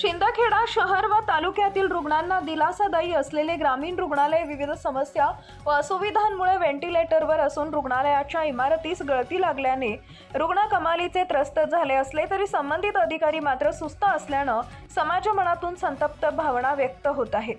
शिंदखेडा शहर व तालुक्यातील रुग्णांना दिलासादायी असलेले ग्रामीण रुग्णालय विविध समस्या व असुविधांमुळे व्हेंटिलेटरवर असून रुग्णालयाच्या इमारतीस गळती लागल्याने रुग्ण कमालीचे त्रस्त झाले असले तरी संबंधित अधिकारी मात्र सुस्त असल्यानं समाजमनातून संतप्त भावना व्यक्त होत आहेत.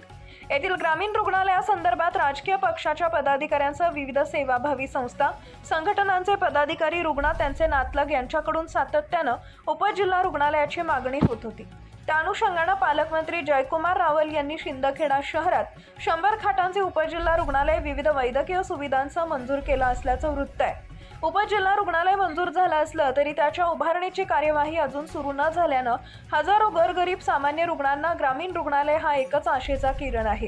येथील ग्रामीण रुग्णालयासंदर्भात राजकीय पक्षाच्या पदाधिकाऱ्यांसह विविध सेवाभावी संस्था संघटनांचे पदाधिकारी रुग्ण त्यांचे नातलग यांच्याकडून सातत्यानं उपजिल्हा रुग्णालयाची मागणी होत होती. त्या अनुषंगानं पालकमंत्री जयकुमार रावल यांनी शिंदखेडा शहरात शंभर खाटांचे उपजिल्हा रुग्णालय विविध वैद्यकीय सुविधांसह मंजूर केलं असल्याचं वृत्त आहे. उपजिल्हा रुग्णालय मंजूर झालं असलं तरी त्याच्या उभारणीची कार्यवाही अजून सुरू न झाल्यानं हजारो घरगरीब सामान्य रुग्णांना ग्रामीण रुग्णालय हा एकच आशेचा किरण आहे.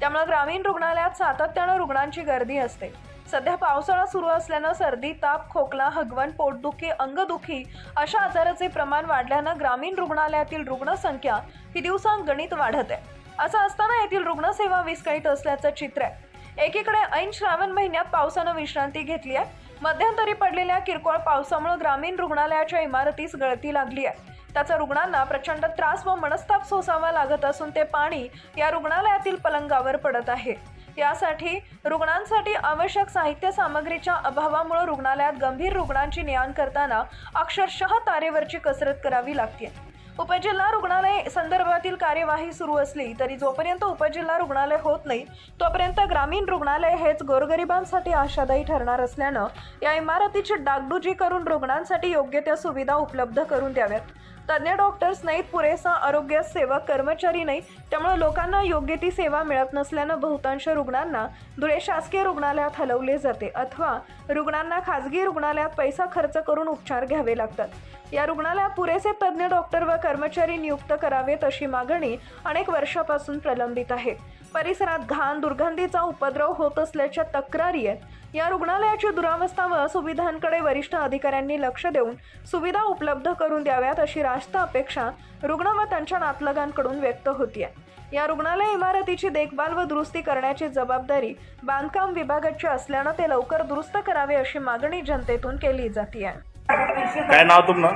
त्यामुळे ग्रामीण रुग्णालयात सातत्यानं रुग्णांची गर्दी असते. सध्या पावसाळा सुरू असल्यानं सर्दी ताप खोकला हगवण पोटदुखी अंगदुखी अशा आजाराचे प्रमाण वाढल्यानं ग्रामीण रुग्णालयातील रुग्णसंख्या ही दिवसांगणित वाढत आहे. असं असताना येथील रुग्णसेवा विस्कळीत असल्याचं चित्र आहे. एकीकडे ऐन श्रावण महिन्यात पावसानं विश्रांती घेतली आहे मध्यंतरी पडलेल्या किरकोळ पावसामुळे ग्रामीण रुग्णालयाच्या इमारतीस गळती लागली आहे. त्याचा रुग्णांना प्रचंड त्रास व मनस्ताप सोसावा लागत असून ते पाणी या रुग्णालयातील पलंगावर पडत आहे. यासाठी रुग्णांसाठी आवश्यक साहित्य सामग्रीच्या अभावामुळे रुग्णालयात गंभीर रुग्णांची ने करताना अक्षरशः तारेवरची कसरत करावी लागते उपजिल्हा रुग्णालय संदर्भातील कार्यवाही सुरू असली तरी जोपर्यंत उपजिल्हा रुग्णालय होत नाही तोपर्यंत ग्रामीण रुग्णालय हेच गोरगरिबांसाठी आशादायी ठरणार असल्यानं या इमारतीची डागडुजी करून रुग्णांसाठी योग्य त्या सुविधा उपलब्ध करून द्याव्यात. तज्ज्ञ डॉक्टर्स नाहीत पुरेसा आरोग्य सेवक कर्मचारी नाही त्यामुळे लोकांना योग्य ती सेवा मिळत नसल्यानं बहुतांश रुग्णांना धुळे शासकीय रुग्णालयात हलवले जाते अथवा रुग्णांना खाजगी रुग्णालयात पैसा खर्च करून उपचार घ्यावे लागतात. या रुग्णालयात पुरेसे तज्ज्ञ डॉक्टर व कर्मचारी नियुक्त करावेत अशी मागणी अनेक वर्षापासून प्रलंबित आहे. परिसरात घाण दुर्गंधीचा उपद्रव होत असल्याच्या तक्रारी आहेत. या रुग्णालयाची दुरावस्था व सुविधांकडे वरिष्ठ अधिकाऱ्यांनी लक्ष देऊन सुविधा उपलब्ध करून द्याव्यात अशी रास्त अपेक्षा रुग्ण व त्यांच्या नातलगांकडून व्यक्त होतीये. या रुग्णालय इमारतीची देखभाल व दुरुस्ती करण्याची जबाबदारी बांधकाम विभागाची असल्यानं ते लवकर दुरुस्त करावे अशी मागणी जनतेतून केली जाते काय नाव तुमनं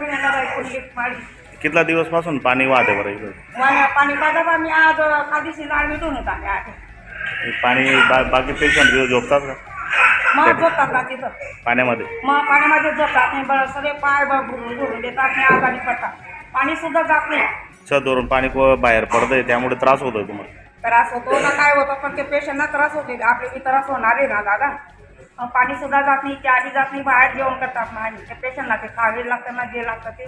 माळी कितला दिवसपासून पाणी वाहते बरं इकडे मला पाणी पाजात आम्ही आज काधीशी ऍडमिट होऊन होत आम्ही आठ. हे पाणी बा बाकी पेशंट तिथं झोपतात का? मग झोपतात ना तिथं. पाण्यामध्ये? मग पाण्यामध्ये झोपतात. नाही बरं सगळे पाय भरून भरून देतात. नाही आजारी पडतात. पाणी सुद्धा जात नाही. छत वरून पाणी को- बाहेर पडतंय त्यामुळे त्रास होतोय तुम्हाला. त्रास होतो. ना काय होतं पण ते पेशंटना त्रास होते. आपले बी त्रास होणार आहे ना दादा. पाणी सुद्धा जात नाही चहा बी जात नाही बाहेर जेवण करतात ना आणि त्या खावे लागतं ना जे लागतं ते.